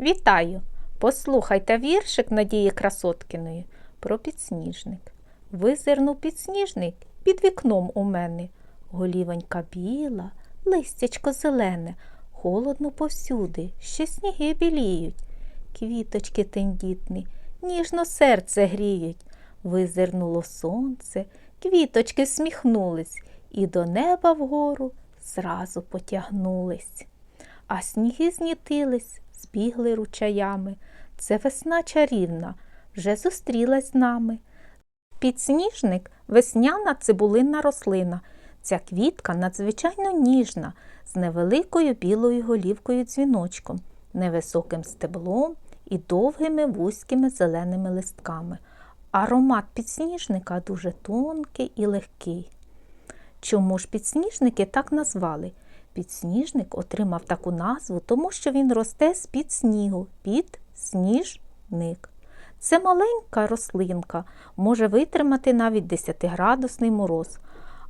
Вітаю! Послухайте віршик Надії Красоткіної про підсніжник. Визирнув підсніжник під вікном у мене. Голівонька біла, листячко зелене, холодно повсюди, ще сніги біліють. Квіточки тендітні, ніжно серце гріють. Визирнуло сонце, квіточки сміхнулись, і до неба вгору зразу потягнулись. А сніги знітились, збігли ручаями. Це весна чарівна, вже зустрілась з нами. Підсніжник весняна цибулинна рослина. Ця квітка надзвичайно ніжна, з невеликою білою голівкою дзвіночком, невисоким стеблом і довгими вузькими зеленими листками. Аромат підсніжника дуже тонкий і легкий. Чому ж підсніжники так назвали? Підсніжник отримав таку назву, тому що він росте з-під снігу, підсніжник. Це маленька рослинка, може витримати навіть 10-градусний мороз.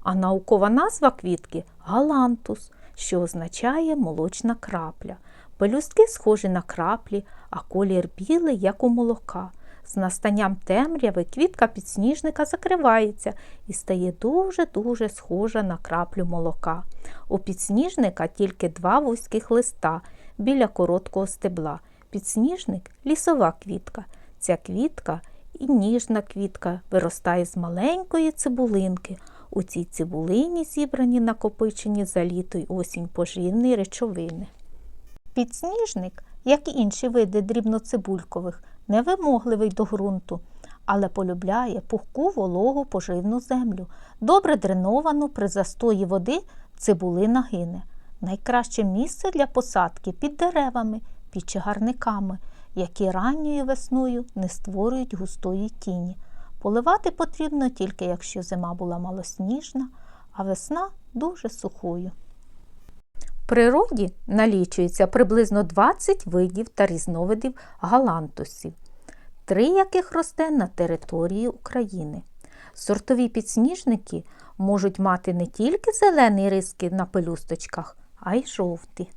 А наукова назва квітки галантус, що означає молочна крапля. Пелюстки схожі на краплі, а колір білий, як у молока. З настанням темряви квітка підсніжника закривається і стає дуже-дуже схожа на краплю молока. У підсніжника тільки два вузьких листа біля короткого стебла. Підсніжник лісова квітка. Ця квітка і ніжна квітка виростає з маленької цибулинки. У цій цибулині зібрані накопичені за літо й осінь поживні речовини. Підсніжник, як і інші види дрібноцибулькових, невимогливий до ґрунту, але полюбляє пухку вологу поживну землю. Добре дреновану при застої води цибулина гине. Найкраще місце для посадки під деревами, під чагарниками, які ранньою весною не створюють густої тіні. Поливати потрібно тільки якщо зима була малосніжна, а весна дуже сухою. Природі налічується приблизно 20 видів та різновидів галантусів, три яких росте на території України. Сортові підсніжники можуть мати не тільки зелені риски на пелюсточках, а й жовті.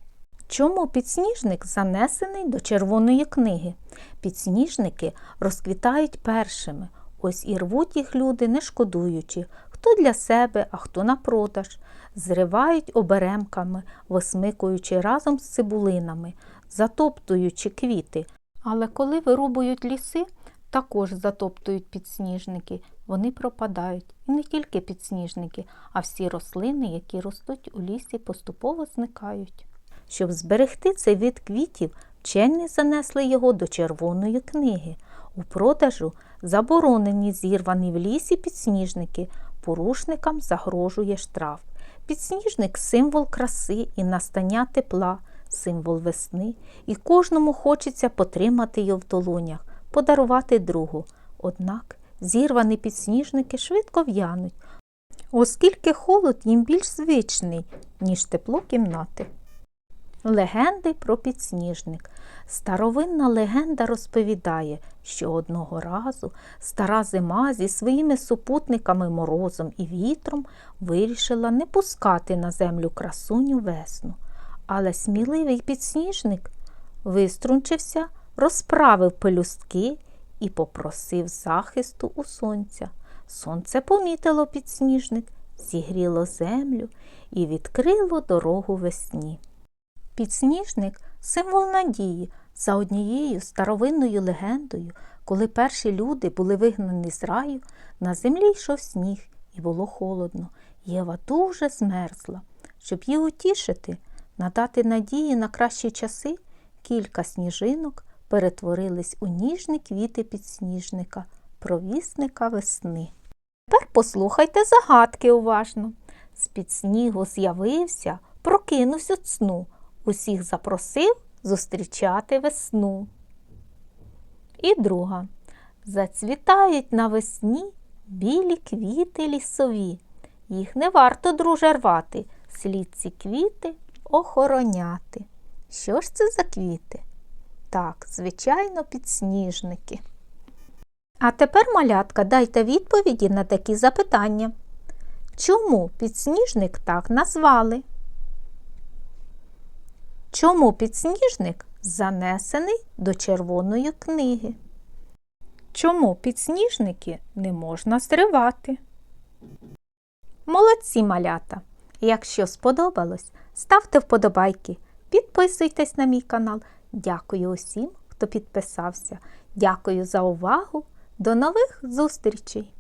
Чому підсніжник занесений до червоної книги? Підсніжники розквітають першими. Ось і рвуть їх люди, не шкодуючи, хто для себе, а хто на продаж, зривають оберемками, висмикуючи разом з цибулинами, затоптуючи квіти. Але коли вирубують ліси, також затоптують підсніжники, вони пропадають. І не тільки підсніжники, а всі рослини, які ростуть у лісі, поступово зникають. Щоб зберегти цей вид квітів, вчені занесли його до червоної книги. У продажу заборонені зірвані в лісі підсніжники, порушникам загрожує штраф. Підсніжник символ краси і настання тепла, символ весни, і кожному хочеться потримати його в долонях, подарувати другу. Однак зірвані підсніжники швидко в'януть, оскільки холод їм більш звичний, ніж тепло кімнати. Легенди про підсніжник. Старовинна легенда розповідає, що одного разу стара зима зі своїми супутниками морозом і вітром вирішила не пускати на землю красуню весну. Але сміливий підсніжник виструнчився, розправив пелюстки і попросив захисту у сонця. Сонце помітило підсніжник, зігріло землю і відкрило дорогу весні. Підсніжник символ надії. За однією старовинною легендою, коли перші люди були вигнані з раю, на землі йшов сніг і було холодно. Єва дуже змерзла. Щоб її утішити, надати надії на кращі часи, кілька сніжинок перетворились у ніжні квіти підсніжника, провісника весни. Тепер послухайте загадки уважно. З-під снігу з'явився, прокинувся сну, усіх запросив зустрічати весну. І друга. Зацвітають навесні білі квіти лісові. Їх не варто, друже, рвати, слід ці квіти охороняти. Що ж це за квіти? Так, звичайно, підсніжники. А тепер, малятка, дайте відповіді на такі запитання. Чому підсніжник так назвали? Чому підсніжник занесений до червоної книги. Чому підсніжники не можна зривати? Молодці малята! Якщо сподобалось, ставте вподобайки, підписуйтесь на мій канал. Дякую усім, хто підписався. Дякую за увагу. До нових зустрічей!